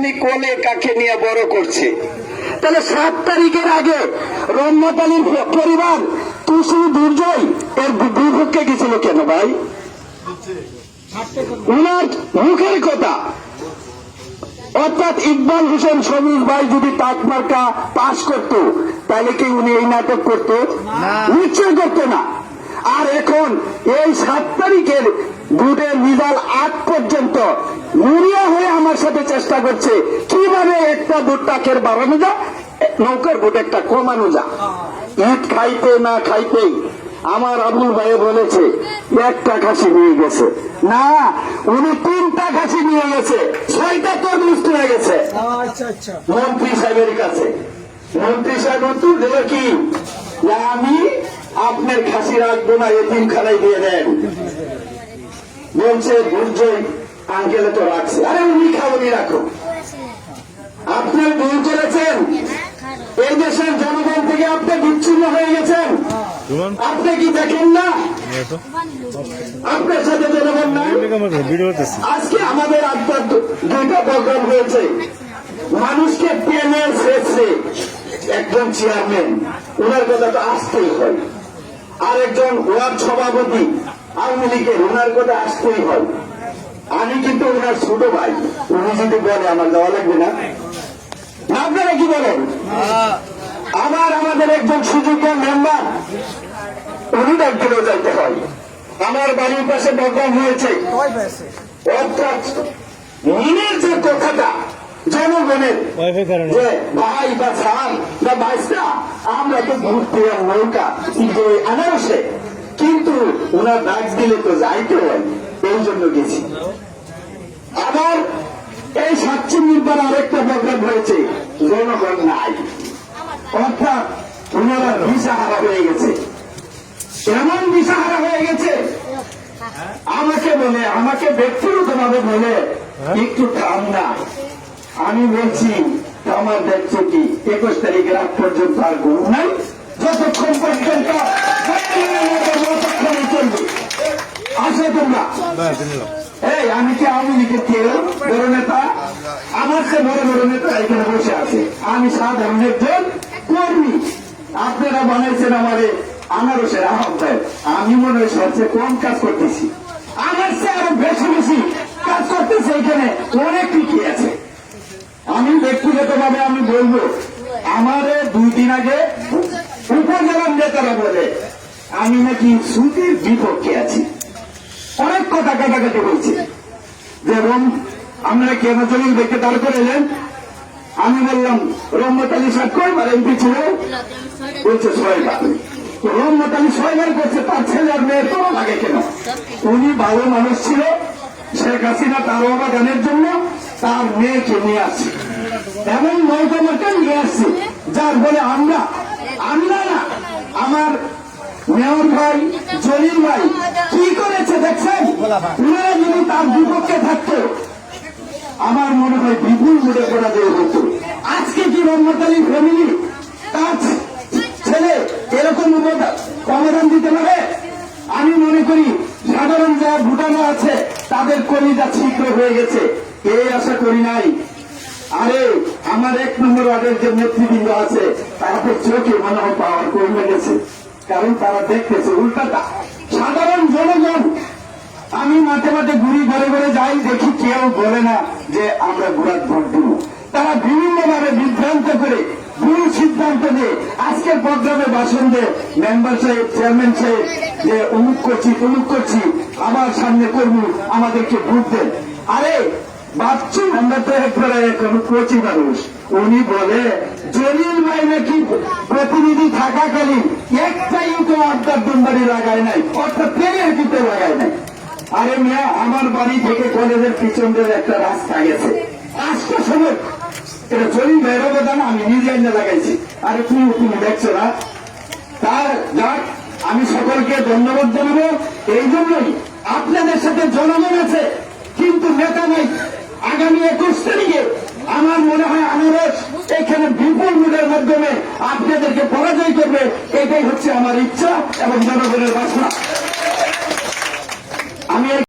উনি কোলে কাকে নিয়ে বড় করছে। তাহলে সাত তারিখের আগে রহমত আলীর পরিবার তুষি দুর্জয় এর বিপক্ষে গেছিল কেন ভাই? উনার মুখের কথা। অর্থাৎ ইকবাল হোসেন সমীর ভাই যদি তাক মার্কা পাশ করত তাহলে কি উনি এই নাটক করতো? নিশ্চয় করতো না। আর এখন এই সাত তারিখের ভোটের রেজাল্ট আট পর্যন্ত হয়ে আমার সাথে চেষ্টা করছে। কীভাবে একটা ভোট টাকের বাড়ানো যায়? নৌকার ভোট একটা কমানো যায়। ইট খাইতে না খাইতেই আমার আবুল ভাই বলেছে একটা খাসি নিয়ে গেছে। না উনি তিনটা খাসি নিয়ে গেছে। ছয়টা তরমুজ নিয়ে গেছে। আচ্ছা আচ্ছা। মন্ত্রী সাহেবের কাছে। মন্ত্রী সাহেব উত্তর দিল কি? আমি আপনার খাসি রাখব না এতিম খানায় দিয়ে দেন। বলছে দুর্জয় আঙ্কেলে তো রাখছে। আরে উনি খাবনি রাখো আপনার ভুল করেছেন। এই দেশের জনগণ থেকে আপনি বিচ্ছিন্ন হয়ে গেছেন। আপনি কি দেখেন না? আপনার সাথে জনগণ নাই। আজকে আমাদের আপনার দুইটা প্রোগ্রাম হয়েছে। মানুষকে টেনের শেষে একজন চেয়ারম্যান। ওনার কথা তো আসতেই হয়। আর একজন ওয়ার্ড সভাপতি আওয়ামী লীগের ওনার কথা আসতেই হয়। আমি কিন্তু ওনার ছোট ভাই। উনি যদি বলে, আমার দেওয়া লাগবে না। আপনারা কি বলেন? আবার আমাদের একজন সুযোগের মেম্বার, উনি ডাক্তারও যাইতে হয়। আমার বাড়ির পাশে প্রোগ্রাম হয়েছে। অর্থাৎ মনের যে কথাটা জনগণের যে, ভাই বা সাল বা বাইসটা আমরা তো ঘুরতে নৌকা কিন্তু ওই আনারসে। কিন্তু ওনার ডাক দিলে তো যাইতে হয়। এই জন্য গেছি। আবার এই সাতচল্লিশ বার আরেকটা প্রোগ্রাম হয়েছে, জনগণ নাই। অর্থাৎ ওনারা দিশাহারা হয়ে গেছে। এমন দিশাহারা হয়ে গেছে? আমাকে বলে, আমাকে ব্যক্তিগত ভাবে বলে, একটু থাম না। আমি বলছি, আমার দেখছ কি? একুশ তারিখের আগ পর্যন্ত আর ঘুম নাই? যতক্ষণ এই, আমি কি আওয়ামী লীগের কেউ? বড় নেতা? আমার সে বড় বড় নেতা এখানে বসে আছে। আমি সাধারণ একজন কর্মী। আপনারা বানাইছেন আমারে আনারসের আহ্বায়ক। আমি মনে হয় সবচেয়ে কম কাজ করতেছি। আমার সে আরও বেশি বেশি কাজ করতেছে এখানে অনেক কি আছে। আমি ব্যক্তিগত ভাবে আমি বলব, আমারে দুই দিন আগে উপজেলার নেতারা বলে, আমি নাকি সুতির বিপক্ষে আছি। অনেক কথা কাটাকাটি বলছে যেমন আমরা কেন জমিন দেখে দাঁড় করে এলেন আমি বললাম, রহমত আলী সাহেব কয়বার এমপি ছিল? বলছে ছয়বার। রহমত আলী ছয়বার করছে তার ছেলে আর মেয়ের তো লাগে কেন? উনি ভালো মানুষ ছিল। শেখ হাসিনা তার অবদানের জন্য তার মেয়েকে নিয়ে আসছে। এমন নৌকামাকে নিয়ে আসছে? যার বলে আমরা আমরা না, আমার মেয়র ভাই, জলিল ভাই তার বিপক্ষে থাকতো, আমার মনে হয় বিপুল ভোটে পরাজয় হতো আজকে কি রহমত ফ্যামিলি তার ছেলে এরকম অবদান দিতে পারে? আমি মনে করি সাধারণ যারা ভুটানো আছে, তাদের কলিজা ছিদ্র হয়ে গেছে। এই আশা করি নাই? আরে, আমার এক নম্বর ওয়ার্ডের যে নেতৃবৃন্দ আছে তাদের চোখে মনে হয় পাওয়ার কমে গেছে। কারণ তারা দেখতেছে উল্টাটা। সাধারণ জনগণ আমি মাঠে মাঠে ঘুরি, ঘরে ঘরে যাই, দেখি কেউ বলে না যে আমরা ঘোরার ভোট দিব তারা বিভিন্ন ভাবে বিভ্রান্ত করে, ভুল সিদ্ধান্ত নিয়ে আজকের প্রোগ্রামে ভাষণ দিয়ে মেম্বার সাহেব চেয়ারম্যান সাহেব, যে অমুক করছি তমুক করছি, আমার সামনে কর্মী আমাদেরকে ভোট দেন। আরে, ভাবছি আমরা তো একবারে এখন কোচি মানুষ। উনি বলে, জলিল ভাই নাকি প্রতিনিধি থাকাকালীন একটাই তো আড্ডার দুমবাড়ি লাগায় নাই, অর্থাৎ ট্রেনের ভিতরে লাগায় নাই। আরে মিয়া আমার বাড়ি থেকে কলেজের পিছন দিয়ে একটা রাস্তা গেছে। রাস্তা সময়। এটা জলিল ভাইয়ের অবদান আমি নিজে এনে লাগাইছি। আরে তুমি তুমি দেখছ না? তার যাক, আমি সকলকে ধন্যবাদ জানাব। এই জন্যই আপনাদের সাথে জনগণ আছে, কিন্তু নেতা নাই। আগামী একুশ তারিখে আমার মনে হয় আনারস এখানে বিপুল মূল্যের মাধ্যমে আপনাদেরকে পরাজয় করবে। এটাই হচ্ছে আমার ইচ্ছা এবং জনগণের বাসনা। আমি